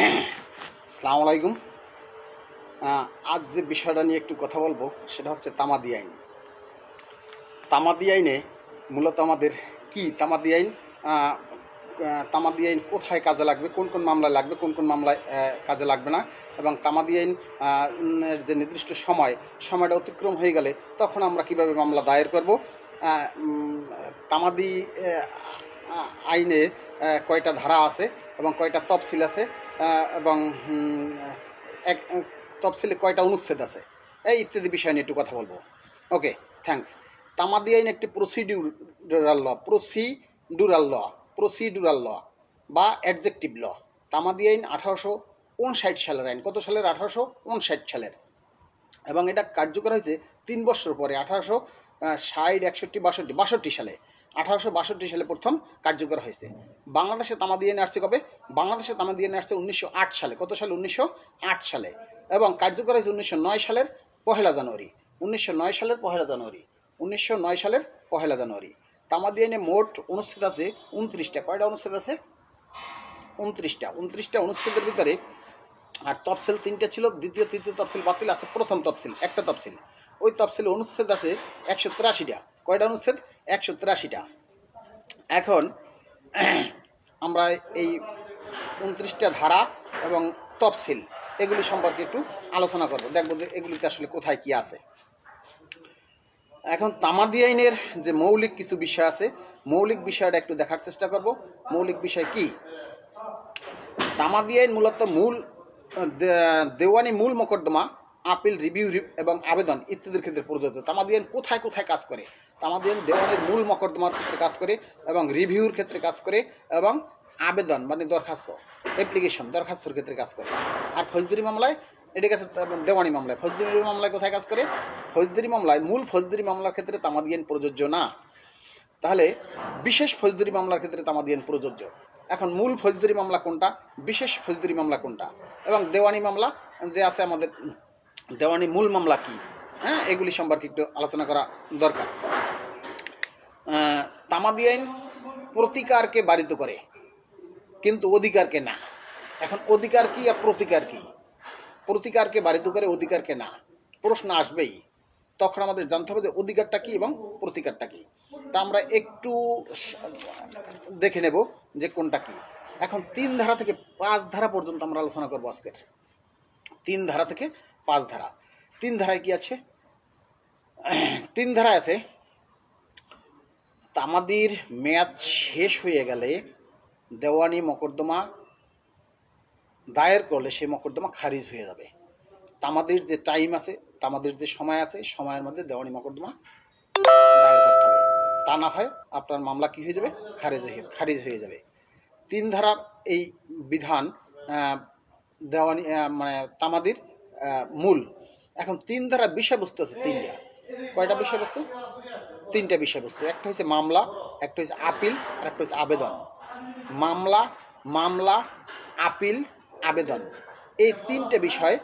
আসসালামু আলাইকুম। আজ যে বিষয়টা নিয়ে একটু কথা বলব, সেটা হচ্ছে তামাদি আইন। তামাদি আইনে মূলত আমাদের কি? তামাদি আইন তামাদি আইন কোথায় কাজে লাগবে? কোন কোন মামলায় লাগবে? কোন কোন মামলায় কাজে লাগবে না? এবং তামাদি আইন যে নির্দিষ্ট সময়, সময়টা অতিক্রম হয়ে গেলে তখন আমরা কীভাবে মামলা দায়ের করব? তামাদি আইনে কয়টা ধারা আছে এবং কয়টা তফসিল আছে? এবং এক তফসিলে কয়টা অনুচ্ছেদ আছে? এই ইত্যাদি বিষয় নিয়ে একটু কথা বলব। ওকে থ্যাঙ্কস তামাদি আইন একটি প্রসিডিউরাল ল প্রসিডুরাল ল প্রসিডুরাল ল বা অ্যাডজেক্টিভ ল তামাদি আইন আঠারোশো উনষাট সালের আইন। কত সালের? আঠারোশো উনষাট সালের। এবং এটা কার্যকর হয়েছে তিন বছর পরে, আঠারোশো ষাট, একষট্টি, বাষট্টি বাষট্টি সালে, আঠারোশো বাষট্টি সালে প্রথম কার্যকর হয়েছে। বাংলাদেশে তামাদি আইন আসছে কবে? বাংলাদেশে তামাদি আইন আসছে উনিশশো আট সালে। কত সালে? উনিশশো আট সালে। এবং কার্যকর হয়েছে উনিশশো নয় সালের পহেলা জানুয়ারি। উনিশশো নয় সালের পহেলা জানুয়ারি। উনিশশো নয় সালের পহেলা জানুয়ারি। তামাদি আইনে মোট অনুচ্ছেদ আছে উনত্রিশটা। কয়টা অনুচ্ছেদ আছে? উনত্রিশটা। উনত্রিশটা অনুচ্ছেদের ভিতরে আর তফসিল তিনটা ছিল। দ্বিতীয়, তৃতীয় তফসিল বাতিল আছে। প্রথম তফসিল। একটা তফসিল। ওই তফসিল অনুচ্ছেদ আছে একশো তিরাশিটা। কয়টা অনুচ্ছেদ? একশো তিরাশিটা। এখন আমরা এই উনত্রিশটা ধারা এবং তফসিল এগুলি সম্পর্কে একটু আলোচনা করব। দেখব যে এগুলিতে আসলে কোথায় কি আছে। এখন তামাদি আইনের যে মৌলিক কিছু বিষয় আছে, মৌলিক বিষয়টা একটু দেখার চেষ্টা করব। মৌলিক বিষয় কি? তামাদি আইন মূলত মূল দেওয়ানি মূল মোকদ্দমা আপিল রিভিউ এবং আবেদন ইত্যাদির ক্ষেত্রে প্রযোজ্য। তামাদি আইন কোথায় কোথায় কাজ করে? তামাদিয়ান দেওয়ানের মূল মোকদ্দমার ক্ষেত্রে কাজ করে এবং রিভিউর ক্ষেত্রে কাজ করে এবং আবেদন মানে দরখাস্ত অ্যাপ্লিকেশন দরখাস্তর ক্ষেত্রে কাজ করে। আর ফৌজদারি মামলায়, এটা গেছে দেওয়ানি মামলায়। ফৌজদারি মামলায় কোথায় কাজ করে? ফৌজদারি মামলায়, মূল ফৌজদারি মামলার ক্ষেত্রে তামাদি আইন প্রযোজ্য না। তাহলে বিশেষ ফৌজদারি মামলার ক্ষেত্রে তামাদি আইন প্রযোজ্য। এখন মূল ফৌজদারি মামলা কোনটা? বিশেষ ফৌজদারি মামলা কোনটা? এবং দেওয়ানি মামলা যে আছে আমাদের দেওয়ানি মূল মামলা কি? হ্যাঁ এগুলি সম্পর্কে একটু আলোচনা করা দরকার। তামাদি আইন প্রতিকারকে বারিত করে, কিন্তু অধিকারকে না। এখন অধিকার কি আর প্রতিকার কি? প্রতিকারকে বারিত করে, অধিকারকে না। প্রশ্ন আসবেই। তখন আমাদের জানতে হবে যে অধিকারটা কি এবং প্রতিকারটা কি। তা আমরা একটু দেখে নেব যে কোনটা কি। এখন তিন ধারা থেকে পাঁচ ধারা পর্যন্ত আমরা আলোচনা করব আজকের। তিন ধারা থেকে পাঁচ ধারা। তিন ধারায় কি আছে? তিন ধারায় আছে, তামাদির মেয়াদ শেষ হয়ে গেলে দেওয়ানি মকদ্দমা দায়ের করলে সেই মকদ্দমা খারিজ হয়ে যাবে। তামাদের যে টাইম আছে, তামাদের যে সময় আছে, সময়ের মধ্যে দেওয়ানি মকদ্দমা দায়ের তা না হয় আপনার মামলা কি হয়ে যাবে? খারিজ হয়ে খারিজ হয়ে যাবে। তিন ধারার এই বিধান দেওয়ানি মানে তামাদির মূল। এখন তিন ধারার বিষয়বস্তু আছে তিনটা। কয়টা বিষয়বস্তু? তিনটা বিষয়বস্তু। একটা হচ্ছে মামলা, একটা হচ্ছে আপিল, আর একটা হচ্ছে আবেদন। মামলা মামলা, আপিল, আবেদন। এই তিনটে বিষয়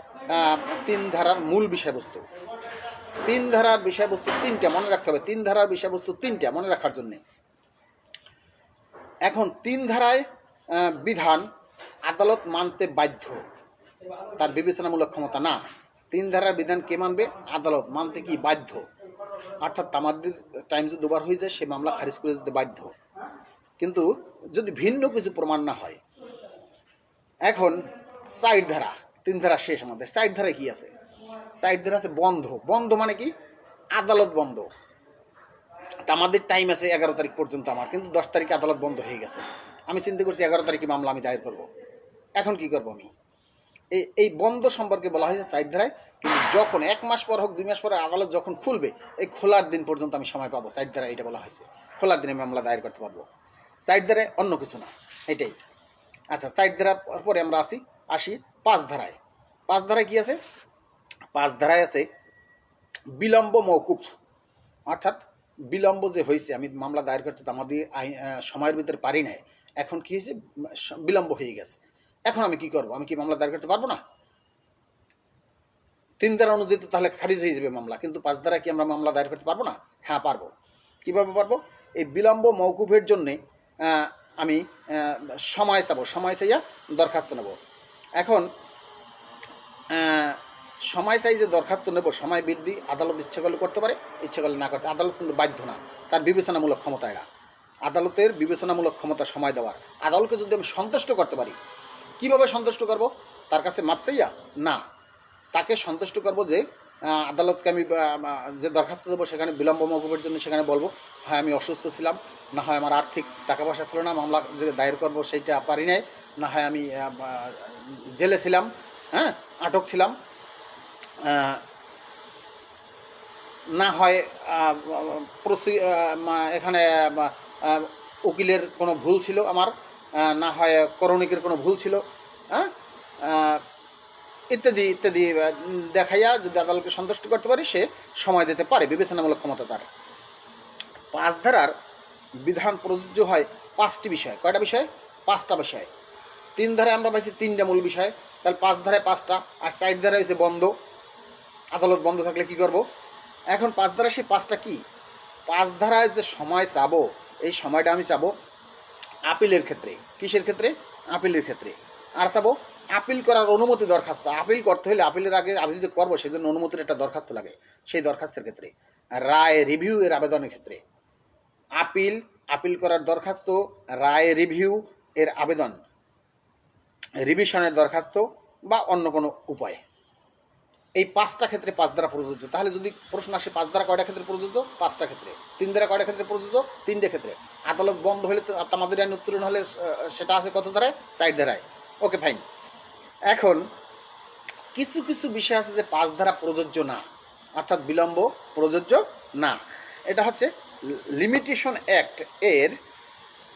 তিন ধারার মূল বিষয়বস্তু। তিন ধারার বিষয়বস্তু তিনটা, মনে রাখতে হবে। তিন ধারার বিষয়বস্তু তিনটা, মনে রাখার জন্যে। এখন তিন ধারায় বিধান আদালত মানতে বাধ্য। তার বিবেচনামূলক ক্ষমতা না। তিন ধারার বিধান কে মানবে? আদালত মানতে কি বাধ্য? অর্থাৎ তামাদের টাইম যদি দুবার হয়ে যায়, সে মামলা খারিজ করে দিতে বাধ্য। কিন্তু যদি ভিন্ন কিছু প্রমাণ না হয়, এখন সাইড ধারা, তিন ধারা শেষ আমাদের। সাইড ধারায় কি আছে? সাইড ধারা আছে বন্ধ। বন্ধ মানে কি? আদালত বন্ধ। আমাদের টাইম আছে এগারো তারিখ পর্যন্ত আমার, কিন্তু দশ তারিখে আদালত বন্ধ হয়ে গেছে। আমি চিন্তা করছি এগারো তারিখে মামলা আমি দায়ের করব। এখন কি করব আমি? এই এই বন্ধ সম্পর্কে বলা হয়েছে সাইড ধারায় কিন্তু যখন এক মাস পর হোক, দুই মাস পরে আদালত যখন খুলবে, এই খোলার দিন পর্যন্ত আমি সময় পাবো। সাইড ধারায় এটা বলা হয়েছে। খোলার দিনে মামলা দায়ের করতে পারব। সাইড ধারায় অন্য কিছু না। এটাই। আচ্ছা সাইড ধারার পরে আমরা আসি আসি পাঁচ ধারায়। পাঁচ ধারায় কি আছে? পাঁচ ধারায় আছে বিলম্ব মৌকুফ অর্থাৎ বিলম্ব যে হয়েছে, আমি মামলা দায়ের করতে তো আমাদের আইন সময়ের ভিতরে পারি নাই। এখন কি হয়েছে? বিলম্ব হয়ে গেছে। এখন আমি কি করব? আমি কি মামলা দায়ের করতে পারব না? তিন ধারা অনুযায়ী তো তাহলে খারিজ হয়ে যাবে মামলা, কিন্তু পাঁচ ধারা কি আমরা মামলা দায়ের করতে পারব না? হ্যাঁ পারব। কীভাবে পারব? এই বিলম্ব মৌকুফের জন্যে আমি সময় চাবো, সময় চাইয়া দরখাস্ত নেব। এখন সময় চাই যে দরখাস্ত নেব, সময় বৃদ্ধি, আদালত ইচ্ছা করলে করতে পারে, ইচ্ছা করলে না করতে আদালত কিন্তু বাধ্য না, তার বিবেচনামূলক ক্ষমতা এরা। আদালতের বিবেচনামূলক ক্ষমতা সময় দেওয়ার। আদালতকে যদি আমি সন্তুষ্ট করতে পারি কীভাবে সন্তুষ্ট করব? তার কাছে মাপ চাইয়া? না। তাকে সন্তুষ্ট করব যে আদালতকে আমি যে দরখাস্ত দেবো সেখানে বিলম্ব মৌকুবের জন্য সেখানে বলব, হয়, আমি অসুস্থ ছিলাম, না হয় আমার আর্থিক টাকা পয়সা ছিল না, মামলা যে দায়ের করব সেইটা পারি নাই, না হয় আমি জেলে ছিলাম হ্যাঁ আটক ছিলাম না হয় এখানে উকিলের কোনো ভুল ছিল আমার না হয় করণিকের কোনো ভুল ছিল হ্যাঁ? ইত্যাদি ইত্যাদি দেখাইয়া যদি আদালতকে সন্তুষ্ট করতে পারি, সে সময় দিতে পারে, বিবেচনামূলক ক্ষমতা তার। পাঁচ ধারার বিধান প্রযোজ্য হয় পাঁচটি বিষয়। কয়টা বিষয়? পাঁচটা বিষয়। তিন ধারায় আমরা পাইছি তিনটা মূল বিষয়। তাহলে পাঁচ ধারায় পাঁচটা, আর চার ধারায় হয়েছে বন্ধ। আদালত বন্ধ থাকলে কি করব? এখন পাঁচ ধারা সেই পাঁচটা কি? পাঁচ ধারায় যে সময় চাবো, এই সময়টা আমি চাবো আপিলের ক্ষেত্রে। কিসের ক্ষেত্রে? আপিলের ক্ষেত্রে। আর চাবো, আপিল করার অনুমতি দরখাস্ত। আপিল করতে হলে আপিলের আগে আমি যদি করব সেই জন্য অনুমতির একটা দরখাস্ত লাগে, সেই দরখাস্তের ক্ষেত্রে। রায় রিভিউ এর আবেদনের ক্ষেত্রে। আপিল আপিল করার দরখাস্ত, রায় রিভিউ এর আবেদন রিভিশনের দরখাস্ত বা অন্য কোনো উপায়। এই পাঁচটা ক্ষেত্রে পাঁচ দ্বারা প্রযোজ্য। তাহলে যদি প্রশ্ন আসে, পাঁচ দ্বারা কয়টা ক্ষেত্রে প্রযোজ্য? পাঁচটা ক্ষেত্রে। তিন দ্বারা কয়টা ক্ষেত্রে প্রযোজ্য? তিনটে ক্ষেত্রে। আদালত বন্ধ হলে তো আমাদের আইন উত্তোলন হলে সেটা আছে কত ধারায় সাইড ধারায় ওকে ফাইন এখন, কিছু কিছু বিষয় আছে যে পাঁচ ধারা প্রযোজ্য না। অর্থাৎ বিলম্ব, প্রযোজ্য না। এটা হচ্ছে লিমিটেশন অ্যাক্ট এর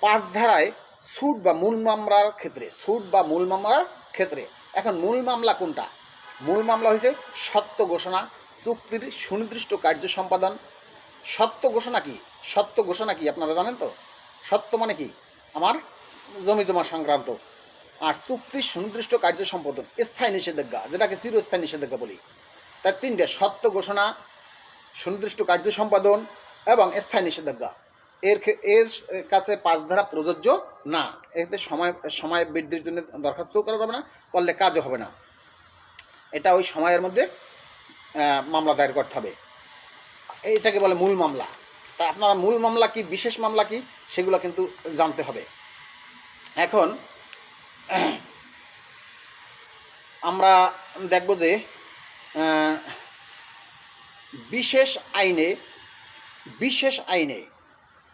পাঁচ ধারায় সুট বা মূল মামলার ক্ষেত্রে। সুট বা মূল মামলার ক্ষেত্রে। এখন মূল মামলা কোনটা? মূল মামলা হয়েছে সত্য ঘোষণা, চুক্তির সুনির্দিষ্ট কার্য সম্পাদন। সত্য ঘোষণা কি? সত্য ঘোষণা কি, আপনারা জানেন তো? সত্য মানে কি? আমার জমি জমা সংক্রান্ত। আর চুক্তির সুনির্দিষ্ট কার্য সম্পাদন, স্থায়ী নিষেধাজ্ঞা, যেটাকে চিরস্থায়ী নিষেধাজ্ঞা বলি। তার তিনটে, সত্য ঘোষণা, সুনির্দিষ্ট কার্য সম্পাদন এবং স্থায়ী নিষেধাজ্ঞা। এর এর কাছে পাঁচ ধারা প্রযোজ্য না। এতে সময় সময় বৃদ্ধির জন্য দরখাস্তও করা যাবে না, করলে কাজও হবে না। এটা ওই সময়ের মধ্যে মামলা দায়ের করতে হবে। এটাকে বলে মূল মামলা। তা আপনারা মূল মামলা কি, বিশেষ মামলা কি, সেগুলো কিন্তু জানতে হবে। এখন, আমরা দেখব যে বিশেষ আইনে বিশেষ আইনে,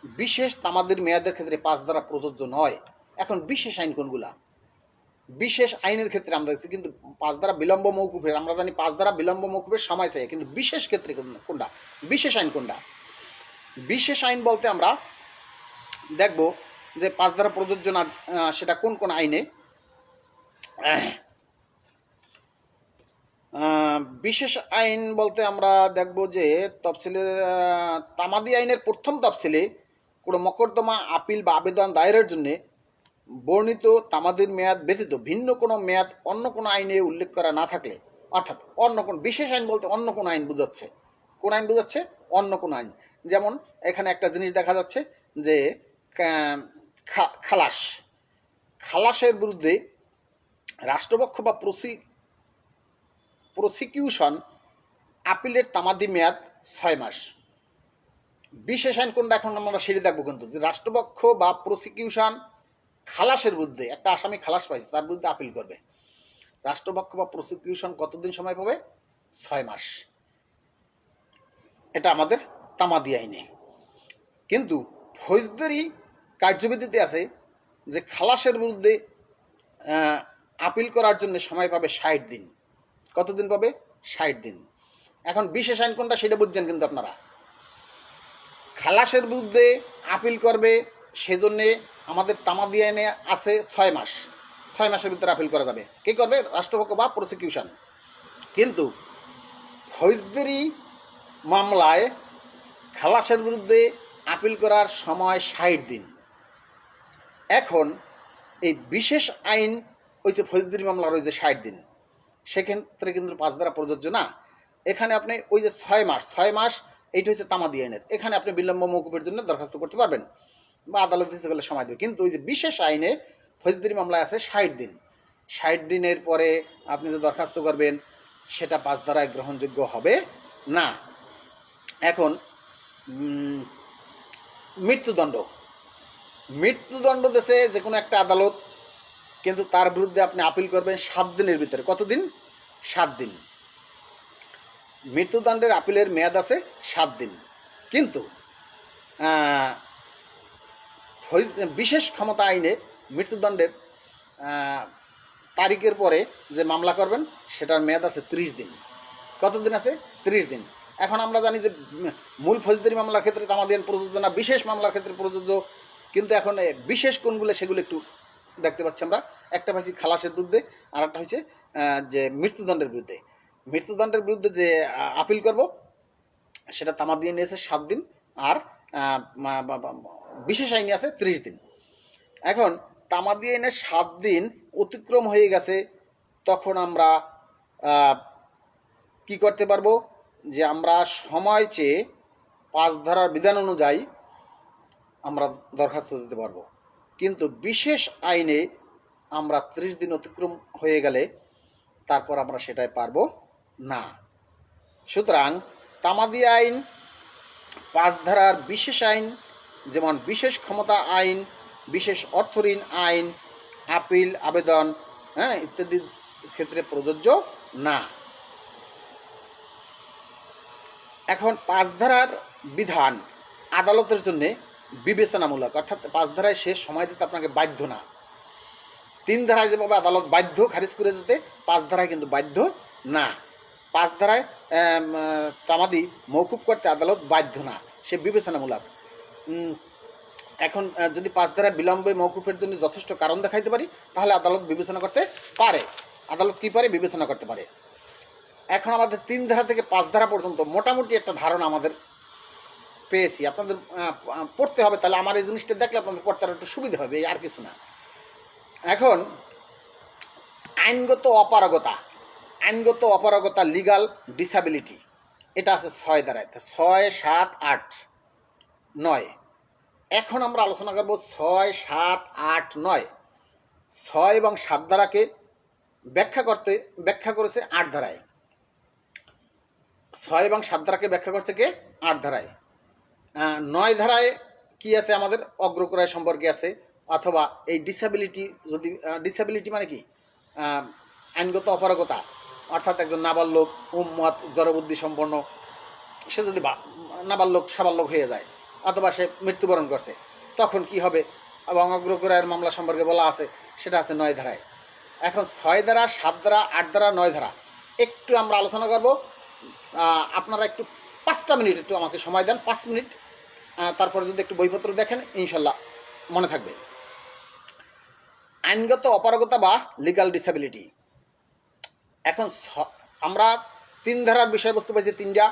বিশেষ তামাদের মেয়াদের ক্ষেত্রে পাঁচ দ্বারা প্রযোজ্য নয়। এখন বিশেষ আইন কোনগুলা? বিশেষ আইনের ক্ষেত্রে আমরা দেখছি কিন্তু পাঁচ দ্বারা বিলম্ব মৌকুফের আমরা জানি পাঁচ দ্বারা বিলম্ব মৌকুফের সময় চাই কিন্তু বিশেষ ক্ষেত্রে কোনটা? বিশেষ আইন কোনটা? বিশেষ আইন বলতে আমরা দেখব যে পাঁচ দ্বারা প্রযোজ্য না সেটা কোন কোন আইনে? বিশেষ আইন বলতে আমরা দেখব যে তফসিলের আহ, তামাদি আইনের প্রথম তফসিলে কোনো মকদ্দমা আপিল বা আবেদন দায়েরের জন্য বর্ণিত তামাদির মেয়াদ ব্যতীত ভিন্ন কোনো মেয়াদ অন্য কোনো আইনে উল্লেখ করা না থাকলে, অর্থাৎ অন্য কোন বিশেষ আইন বলতে অন্য কোন আইন বোঝাচ্ছে। কোন আইন বোঝাচ্ছে? অন্য কোন আইন। যেমন এখানে একটা জিনিস দেখা যাচ্ছে যে খালাস। খালাসের বিরুদ্ধে রাষ্ট্রপক্ষ বা প্রসি, প্রসিকিউশন আপিলের তামাদি মেয়াদ ছয় মাস। বিশেষ আইন কোনটা এখন আমরা সেটা দেখব কিন্তু, যে রাষ্ট্রপক্ষ বা প্রসিকিউশন খালাসের বিরুদ্ধে, একটা আসামি খালাস পাইছে, তার বিরুদ্ধে আপিল করবে। রাষ্ট্রপক্ষ বা প্রসিকিউশন কতদিন সময় পাবে? ছয় মাস। এটা আমাদের তামাদি আইনে। কিন্তু ফৌজদারি কার্যবিধিতে আছে যে খালাসের বিরুদ্ধে আপিল করার জন্য সময় পাবে ষাট দিন। কতদিন পাবে? ষাট দিন। এখন বিশেষ আইন কোনটা সেটা বুঝছেন কিন্তু আপনারা। খালাসের বিরুদ্ধে আপিল করবে সেজন্যে আমাদের তামাদি আইনে আছে ছয় মাস। ছয় মাসের ভিতরে আপিল করা যাবে। কে করবে? রাষ্ট্রপক্ষ বা প্রসিকিউশন কিন্তু ফৌজদারি মামলায় খালাসের বিরুদ্ধে আপিল করার সময় ষাট দিন। এখন এই বিশেষ আইন ওই যে ফৌজদারি মামলা রয়েছে ষাট দিন, সেক্ষেত্রে কিন্তু পাঁচ দ্বারা প্রযোজ্য না। এখানে আপনি ওই যে ছয় মাস ছয় মাস, এইটা হচ্ছে তামাদি আইনের এখানে আপনি বিলম্ব মৌকুফের জন্য দরখাস্ত করতে পারবেন। বা আদালত ইচ্ছে করলে সময় দেবে। কিন্তু ওই যে বিশেষ আইনে ফৌজদারি মামলায় আছে ষাট দিন। ষাট দিনের পরে আপনি যে দরখাস্ত করবেন, সেটা পাঁচ ধারায় গ্রহণযোগ্য হবে না। এখন মৃত্যুদণ্ড। মৃত্যুদণ্ড দেশে যে কোনো একটা আদালত কিন্তু তার বিরুদ্ধে আপনি আপিল করবেন সাত দিনের ভিতরে। কতদিন সাত দিন। মৃত্যুদণ্ডের আপিলের মেয়াদ আছে সাত দিন। কিন্তু বিশেষ ক্ষমতা আইনে মৃত্যুদণ্ডের তারিখের পরে যে মামলা করবেন, সেটার মেয়াদ আছে ত্রিশ দিন। কতদিন আছে? ত্রিশ দিন। এখন আমরা জানি যে মূল ফৌজদারি মামলার ক্ষেত্রে তামাদিয়ান প্রযোজ্য না, বিশেষ মামলার ক্ষেত্রে প্রযোজ্য, কিন্তু এখন বিশেষ কোনগুলো সেগুলো একটু দেখতে পাচ্ছি আমরা। একটা পাচ্ছি খালাসের বিরুদ্ধে আর একটা হয়েছে যে মৃত্যুদণ্ডের বিরুদ্ধে। মৃত্যুদণ্ডের বিরুদ্ধে যে আপিল করব, সেটা তামাদিয়ে নিয়েছে সাত দিন, আর বিশেষ আইনে আছে ত্রিশ দিন। এখন তামাদি আইনে সাত দিন অতিক্রম হয়ে গেছে, তখন আমরা কি করতে পারব? যে আমরা সময় চেয়ে পাঁচ ধারার বিধান অনুযায়ী আমরা দরখাস্ত দিতে পারব। কিন্তু বিশেষ আইনে আমরা ত্রিশ দিন অতিক্রম হয়ে গেলে তারপর আমরা সেটাই পারব না। সুতরাং তামাদি আইন পাঁচ ধারার বিশেষ আইন, যেমন বিশেষ ক্ষমতা আইন, বিশেষ অর্থঋণ আইন, আপিল, আবেদন হ্যাঁ ইত্যাদি ক্ষেত্রে প্রযোজ্য না। এখন পাঁচ ধারার বিধান আদালতের জন্য বিবেচনামূলক, অর্থাৎ পাঁচ ধারায় শেষ সময় দিতে আপনাকে বাধ্য না। তিন ধারায় যেভাবে আদালত বাধ্য খারিজ করে দিতে পাঁচ ধারায় কিন্তু বাধ্য না। পাঁচ ধারায় তামাদি মৌকুব করতে আদালত বাধ্য না। সে বিবেচনামূলক। এখন যদি পাঁচ ধারা বিলম্বে মৌকুফের জন্য যথেষ্ট কারণ দেখাইতে পারি, তাহলে আদালত বিবেচনা করতে পারে। আদালত কি পারে? বিবেচনা করতে পারে। এখন আমাদের তিন ধারা থেকে পাঁচ ধারা পর্যন্ত মোটামুটি একটা ধারণা আমাদের পেয়েছি। আপনাদের পড়তে হবে, তাহলে আমার এই জিনিসটা দেখলে আপনাদের পড়তে একটু সুবিধা হবে আর কিছু না। এখন, আইনগত অপারগতা। আইনগত অপারগতা লিগাল ডিসাবিলিটি এটা আছে ছয় ধারায় ছয়, সাত, আট, নয়। এখন আমরা আলোচনা করব ছয়, সাত, আট, নয়। ছয় এবং সাত ধারাকে ব্যাখ্যা করতে, ব্যাখ্যা করেছে আট ধারায় ছয় এবং সাত ধারাকে ব্যাখ্যা করছে কে? আট ধারায় নয় ধারায় কি আছে আমাদের? অগ্রক্রয় সম্পর্কে আছে। অথবা এই ডিসাবিলিটি যদি ডিসাবিলিটি মানে কি? আইনগত অপারগতা। অর্থাৎ একজন নাবালক উম্মত, জড়বুদ্ধি সম্পন্ন, সে যদি নাবালক সাবালক হয়ে যায়, অথবা সে মৃত্যুবরণ করছে, তখন কি হবে? এবং অগ্রক্রয়ের মামলা সম্পর্কে বলা আছে, সেটা আছে নয় ধারায়। এখন ছয় ধারা, সাত ধারা, আট ধারা, নয় ধারা, একটু আমরা আলোচনা করব। আপনারা একটু পাঁচটা মিনিট একটু আমাকে সময় দেন, পাঁচ মিনিট। তারপরে যদি একটু বইপত্র দেখেন, ইনশাল্লাহ মনে থাকবে। আইনগত অপারগতা বা লিগাল ডিসেবিলিটি এখন আমরা তিন ধারার বিষয়বস্তু পাইছি তিনটা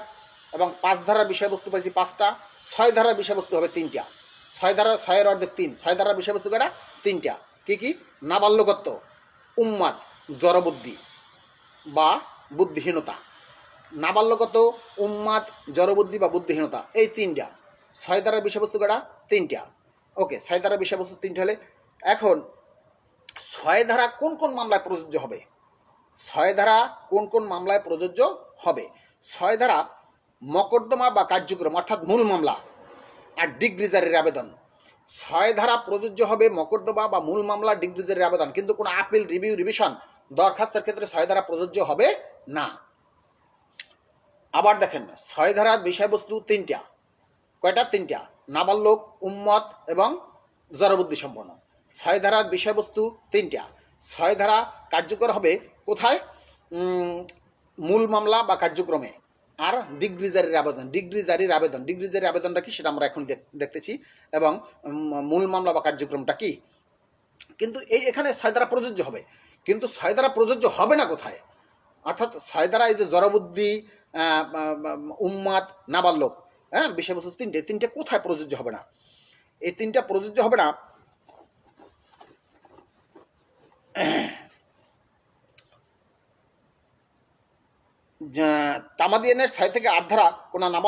এবং পাঁচ ধারার বিষয়বস্তু পাইছি পাঁচটা, ছয় ধারার বিষয়বস্তু হবে তিনটা। ছয় ধারা ছয়ের অর্ধেক তিন, ছয় ধারার বিষয়বস্তু কটা তিনটা। কি কি? নাবাল্যগত্ব উম্মাদ জড়বুদ্ধি বা বুদ্ধিহীনতা। নাবাল্যগত উম্মাদ জড়বুদ্ধি বা বুদ্ধিহীনতা, এই তিনটা। ছয় ধারার বিষয়বস্তু কটা তিনটা। ওকে, ছয় ধারার বিষয়বস্তু তিনটা হলে এখন ছয় ধারা কোন কোন মামলায় প্রযোজ্য হবে? ছয় ধারা কোন কোন মামলায় প্রযোজ্য হবে? ছয় ধারা মকদ্দমা বা কার্যক্রম, অর্থাৎ মূল মামলা আর ডিগ্রিজারের আবেদন। ছয় ধারা প্রযোজ্য হবে মকদ্দমা বা মূল মামলা, ডিগ্রিজারের আবেদন। কিন্তু কোনো আপিল রিভিউ রিভিশন দরখাস্তের ক্ষেত্রে ছয় ধারা প্রযোজ্য হবে না। আবার দেখেন, ছয় ধারার বিষয়বস্তু তিনটা। কয়টা? তিনটা। নাবালক, উম্মত এবং জড়বুদ্ধি সম্পন্ন ছয় ধারার বিষয়বস্তু তিনটা। ছয় ধারা কার্যকর হবে। কোথায়? মূল মামলা বা কার্যক্রমে। আর ডিগ্রি জারির আবেদন। ডিগ্রি জারির আবেদন। ডিগ্রি জারির আবেদনটা কি সেটা আমরা এখন দেখতেছি। এবং মূল মামলা বা কার্যক্রমটা কি? কিন্তু এই এখানে ছয় ধারা প্রযোজ্য হবে। কিন্তু ছয় ধারা প্রযোজ্য হবে না কোথায়? অর্থাৎ ছয় ধারা এই যে জড়বুদ্ধি উম্মাদ, নাবালক হ্যাঁ বিষয়বস্তু তিনটে। তিনটে কোথায় প্রযোজ্য হবে না? এই তিনটা প্রযোজ্য হবে না তামাদিয়ানের ছয় থেকে আট ধারা কোনো নাবালক